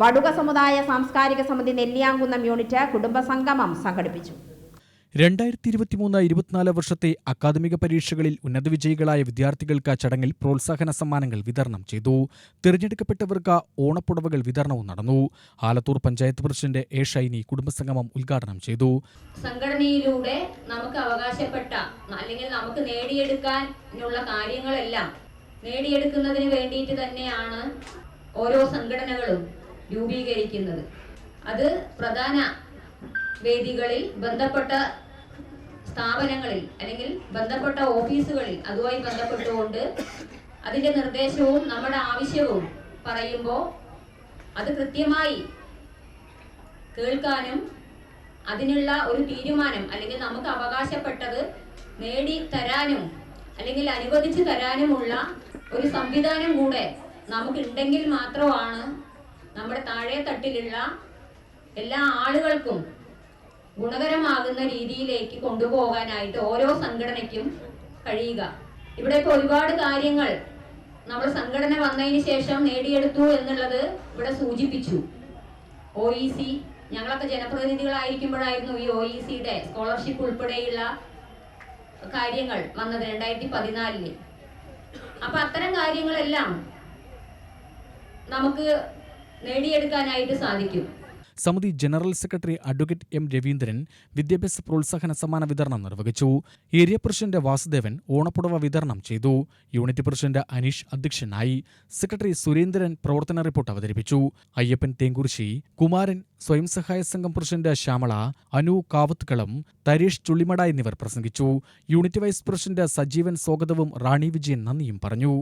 വടുക സമുദായ സാംസ്കാരിക സമിതി നെല്ലിയാങ്കുന്നം യൂണിറ്റ് കുടുംബസംഗമം സംഘടിപ്പിച്ചു. രണ്ടായിരത്തി ഇരുപത്തിമൂന്ന് ഇരുപത്തിനാല് വർഷത്തെ അക്കാദമിക പരീക്ഷകളിൽ ഉന്നത വിജയികളായ വിദ്യാർത്ഥികൾക്ക് ചടങ്ങിൽ പ്രോത്സാഹന സമ്മാനങ്ങൾ വിതരണം ചെയ്തു. തിരഞ്ഞെടുക്കപ്പെട്ടവർക്ക് ഓണപ്പുടവകൾ വിതരണവും നടന്നു. ആലത്തൂർ പഞ്ചായത്ത് പ്രസിഡന്റ് എ ഷൈനി കുടുംബസംഗമം ഉദ്ഘാടനം ചെയ്തു. സംഘടനയിലൂടെ നമുക്ക് അവകാശപ്പെട്ട അല്ലെങ്കിൽ നമുക്ക് നേടിയെടുക്കാനുള്ള കാര്യങ്ങളെല്ലാം നേടിയെടുക്കുന്നതിന് വേണ്ടിയിട്ട് തന്നെയാണ് ഓരോ സംഘടനകളും രൂപീകരിക്കുന്നത്. അത് പ്രധാന വേദികളിൽ ബന്ധപ്പെട്ട സ്ഥാപനങ്ങളിൽ അല്ലെങ്കിൽ ബന്ധപ്പെട്ട ഓഫീസുകളിൽ അതുമായി ബന്ധപ്പെട്ടുകൊണ്ട് അതിന്റെ നിർദ്ദേശവും നമ്മുടെ ആവശ്യവും പറയുമ്പോൾ അത് കൃത്യമായി കേൾക്കാനും അതിനുള്ള ഒരു തീരുമാനം അല്ലെങ്കിൽ നമുക്ക് അവകാശപ്പെട്ടത് നേടി തരാനും അല്ലെങ്കിൽ അനുവദിച്ചു തരാനുമുള്ള ഒരു സംവിധാനം കൂടെ നമുക്കുണ്ടെങ്കിൽ മാത്രമാണ് നമ്മുടെ താഴെ തട്ടിലുള്ള എല്ലാ ആളുകൾക്കും ഗുണകരമാകുന്ന രീതിയിലേക്ക് കൊണ്ടുപോകാനായിട്ട് ഓരോ സംഘടനയ്ക്കും കഴിയുക. ഇവിടെ ഇപ്പോൾ ഒരുപാട് കാര്യങ്ങൾ നമ്മൾ സംഘടന വന്നതിന് ശേഷം നേടിയെടുത്തു എന്നുള്ളത് ഇവിടെ സൂചിപ്പിച്ചു. ഒ ഇ സി ഞങ്ങളൊക്കെ ജനപ്രതിനിധികളായിരിക്കുമ്പോഴായിരുന്നു ഈ ഒ ഇ സിയുടെ സ്കോളർഷിപ്പ് ഉൾപ്പെടെയുള്ള കാര്യങ്ങൾ വന്നത് രണ്ടായിരത്തി പതിനാലിൽ അപ്പൊ അത്തരം കാര്യങ്ങളെല്ലാം നമുക്ക് നേടിയെടുക്കാനായിട്ട് സാധിക്കും. സമിതി general secretary advocate M Raveendran വിദ്യാഭ്യാസ പ്രോത്സാഹന സമ്മാന വിതരണം നിർവഹിച്ചു. ഏരിയ പ്രസിഡന്റ് വാസുദേവൻ ഓണപ്പുടവ വിതരണം ചെയ്തു. യൂണിറ്റ് പ്രസിഡന്റ് അനീഷ് അധ്യക്ഷനായി സെക്രട്ടറി സുരേന്ദ്രൻ പ്രവർത്തന റിപ്പോർട്ട് അവതരിപ്പിച്ചു. അയ്യപ്പൻ തേങ്കുറിശി കുമാരൻ സ്വയം സഹായ സംഘം പ്രസിഡന്റ് ശ്യാമള അനു കാവത്ത്കളം തരീഷ് ചുള്ളിമട എന്നിവർ പ്രസംഗിച്ചു. യൂണിറ്റ് വൈസ് പ്രസിഡന്റ് സജീവൻ സ്വാഗതവും റാണി വിജയൻ നന്ദിയും പറഞ്ഞു.